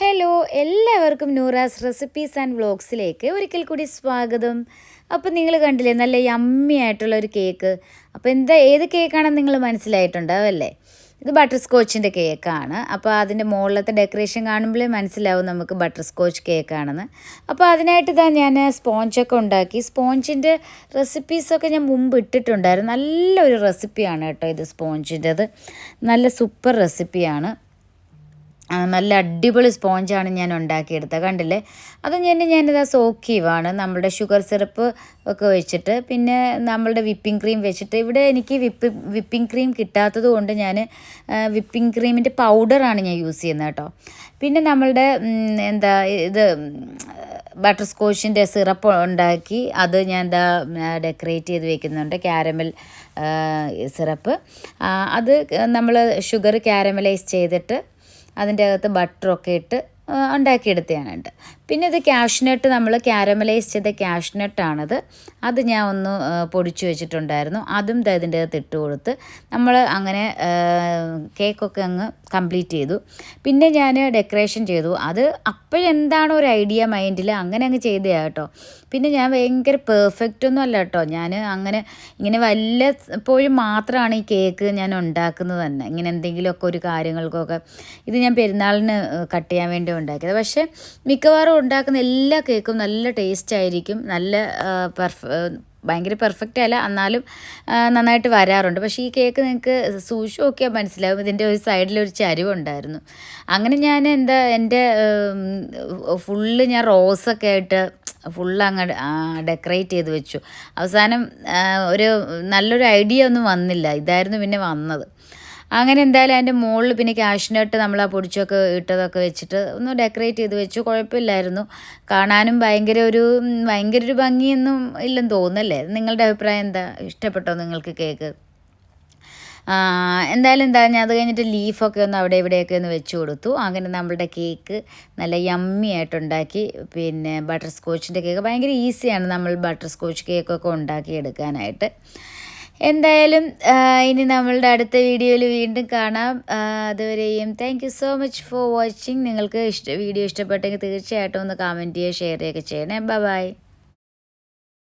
Hello എല്ലാവർക്കും Noora's recipes and വ്ളോഗ്സിലേക്ക് ഒരിക്കൽ കൂടി സ്വാഗതം. അപ്പോൾ നിങ്ങൾ കണ്ടില്ലേ നല്ല യമ്മി ആയിട്ടുള്ള ഒരു കേക്ക് അപ്പോൾ എന്താ ഏത് കേക്കാണെന്ന് നിങ്ങൾ മനസ്സിലായിട്ടുണ്ടാവും അല്ലേ ഇത് ബട്ടർ സ്കോച്ചിന്റെ കേക്കാണ് അപ്പോൾ അതിന്റെ മുകളിലത്തെ ഡെക്കറേഷൻ കാണുമ്പോഴേ മനസ്സിലാവും നമുക്ക് ബട്ടർ സ്കോച്ച് കേക്കാണെന്ന് അപ്പോൾ അതിനായിട്ട് ഇതാ ഞാൻ സ്പോഞ്ചൊക്കെ ഉണ്ടാക്കി. സ്പോഞ്ചിന്റെ റെസിപ്പീസൊക്കെ ഞാൻ മുമ്പ് ഇട്ടിട്ടുണ്ടായിരുന്നു. നല്ലൊരു റെസിപ്പിയാണ് കേട്ടോ ഇത് സ്പോഞ്ചിന്റെത് നല്ല സൂപ്പർ റെസിപ്പിയാണ് നല്ല അടിപൊളി സ്പോഞ്ചാണ് ഞാൻ ഉണ്ടാക്കിയെടുത്തത്. കണ്ടില്ലേ? അത് ഞാൻ ഞാനിത് സോക്കീവാണ്. നമ്മളുടെ ഷുഗർ സിറപ്പ് ഒക്കെ വെച്ചിട്ട് പിന്നെ നമ്മളുടെ വിപ്പിംഗ് ക്രീം വെച്ചിട്ട് ഇവിടെ എനിക്ക് വിപ്പ് വിപ്പിംഗ് ക്രീം കിട്ടാത്തത് കൊണ്ട് ഞാൻ വിപ്പിംഗ് ക്രീമിന്റെ പൗഡറാണ് ഞാൻ യൂസ് ചെയ്യുന്നത് കേട്ടോ. പിന്നെ നമ്മളുടെ എന്താ ഇത് ബട്ടർ സ്കോച്ചിന്റെ സിറപ്പ് ഉണ്ടാക്കി അത് ഞാൻ എന്താ ഡെക്കറേറ്റ് ചെയ്ത് വെക്കുന്നുണ്ട്. Caramel syrup. അത് നമ്മൾ ഷുഗർ ക്യാരമലൈസ് ചെയ്തിട്ട് അതിന്റെ അകത്ത് ബട്ടറൊക്കെ ഇട്ട് ഉണ്ടാക്കിയെടുത്തതാണ് ഉണ്ട് പിന്നെ ഇത് ക്യാഷ്നട്ട് നമ്മൾ ക്യാരമലൈസ് ചെയ്ത ക്യാഷ്നട്ടാണത് അത് ഞാൻ ഒന്ന് പൊടിച്ചു വെച്ചിട്ടുണ്ടായിരുന്നു. അതും ഇതിന്റെ അകത്ത് ഇട്ട് കൊടുത്ത് നമ്മൾ അങ്ങനെ കേക്കൊക്കെ അങ്ങ് കംപ്ലീറ്റ് ചെയ്തു. പിന്നെ ഞാൻ ഡെക്കറേഷൻ ചെയ്തു. അത് അപ്പോഴെന്താണോ ഒരു ഐഡിയ മൈൻഡിൽ അങ്ങനെ അങ്ങ് ചെയ്തതാണ് കേട്ടോ. പിന്നെ ഞാൻ ഭയങ്കര പെർഫെക്റ്റ് ഒന്നും അല്ല കേട്ടോ. ഞാൻ അങ്ങനെ ഇങ്ങനെ വല്ലപ്പോഴും മാത്രമാണ് ഈ കേക്ക് ഞാൻ ഉണ്ടാക്കുന്നത് തന്നെ. ഇങ്ങനെ എന്തെങ്കിലുമൊക്കെ ഒരു കാര്യങ്ങൾക്കൊക്കെ ഇത് ഞാൻ പെരുന്നാളിന് കട്ട് ചെയ്യാൻ വേണ്ടി ഉണ്ടാക്കിയത്. പക്ഷേ മിക്കവാറും ഉണ്ടാക്കുന്ന എല്ലാ കേക്കും നല്ല ടേസ്റ്റ് ആയിരിക്കും. നല്ല പെർഫ ഭയങ്കര പെർഫെക്റ്റ് അല്ല. എന്നാലും നന്നായിട്ട് വരാറുണ്ട്. പക്ഷേ ഈ കേക്ക് നിങ്ങൾക്ക് സൂക്ഷിച്ച് നോക്കിയാൽ മനസ്സിലാവും. ഇതിന്റെ ഒരു സൈഡിൽ ഒരു ചരിവുണ്ടായിരുന്നു. അങ്ങനെ ഞാൻ എന്താ എന്റെ ഫുള്ള് ഞാൻ റോസൊക്കെ ആയിട്ട് ഫുള്ള് അങ്ങ് ഡെക്കറേറ്റ് ചെയ്ത് വെച്ചു. അവസാനം ഒരു നല്ലൊരു ഐഡിയ ഒന്നും വന്നില്ല. ഇതായിരുന്നു പിന്നെ വന്നത്. അങ്ങനെ എന്തായാലും അതിന്റെ മുകളിൽ പിന്നെ ക്യാഷിനായിട്ട് നമ്മൾ ആ പൊടിച്ചൊക്കെ ഇട്ടതൊക്കെ വെച്ചിട്ട് ഒന്ന് ഡെക്കറേറ്റ് ചെയ്ത് വെച്ചു. കുഴപ്പമില്ലായിരുന്നു. കാണാനും ഭയങ്കര ഒരു ഭയങ്കര ഒരു ഭംഗിയൊന്നും ഇല്ലെന്ന് തോന്നുന്നല്ലേ? നിങ്ങളുടെ അഭിപ്രായം എന്താ? ഇഷ്ടപ്പെട്ടോ നിങ്ങൾക്ക് കേക്ക്? എന്തായാലും എന്താ ഞാൻ അത് കഴിഞ്ഞിട്ട് ലീഫൊക്കെ ഒന്ന് അവിടെ ഇവിടെയൊക്കെ ഒന്ന് വെച്ച് കൊടുത്തു. അങ്ങനെ നമ്മളുടെ കേക്ക് നല്ല യമ്മി ആയിട്ടുണ്ടാക്കി പിന്നെ ബട്ടർ സ്കോച്ചിന്റെ കേക്ക് ഭയങ്കര ഈസിയാണ് നമ്മൾ ബട്ടർ സ്കോച്ച് കേക്കൊക്കെ ഉണ്ടാക്കിയെടുക്കാനായിട്ട് എന്തായാലും ഇനി നമ്മളുടെ അടുത്ത വീഡിയോയിൽ വീണ്ടും കാണാം. അതുവരെയും thank so much for watching നിങ്ങൾക്ക് ഇഷ്ട വീഡിയോ ഇഷ്ടപ്പെട്ടെങ്കിൽ തീർച്ചയായിട്ടും ഒന്ന് കമന്റ് ചെയ്യുക ഷെയർ ചെയ്യുകയൊക്കെ ചെയ്യണേ. ബൈ